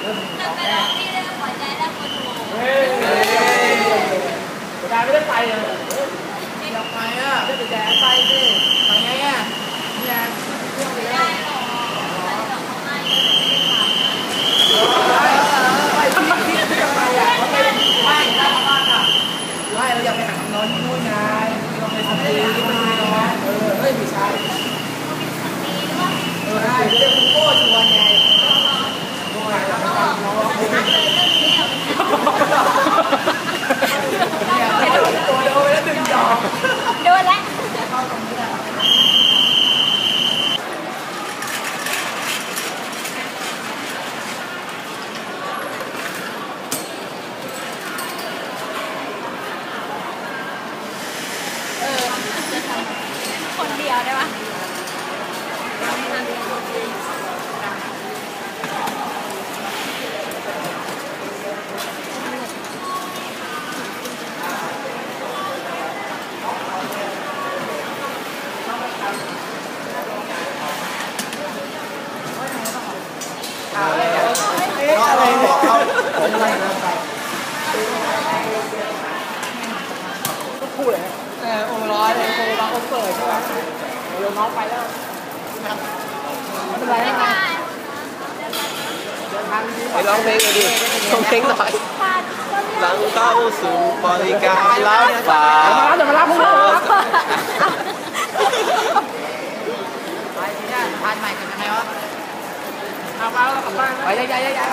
เริ่มจะไปลองที่ได้หัวใจได้คนโหเฮ้ยกายไม่ได้ไปเลยอยากไปอะได้แต่แจไปสิไปไงอะเนี่ยเครื่องไปไม่แล้ได้วหรอกมันดอกเขาให้ไม่ได้ทำไปที่ที่จะไปอะเขาไปไหว้หน้าบ้านอะไม่เราอยากไปหาน้องที่นู่นไงเราไปทำไม่ดีได้ที่ไปนู่นเนาะเนาะเออเฮ้ยไม่ใช่ นี้หรือว่า เออได้เรียกคุณโก้ชวนไง โอ้ยแล้วก็น้อง ชัดเลยเรื่องนี้เอาไป เนี่ยโดนตัวโดนไปแล้วหนึ่งดอก โดนแล้ว เออจะทำ คนเดียวได้ปะอะไรเนี่ยเขาผมอะไรนะไป ก็พูดเลยเออโอ้ร้อเลยโอ้บางคนเปิดใช่ไหมเดี๋ยวน้องไปแล้วไม่เป็นไรนะไปร้องเพลงเลยดิร้องเพลงหน่อยหลังเข้าสู่บริการรับฝาเดี๋ยวมารับเดี๋ยวมารับพวกเราไปที่นั่นทานใหม่กันยังไงวะเอามาแล้วกลับบ้านไปย้ายย้ายย้าย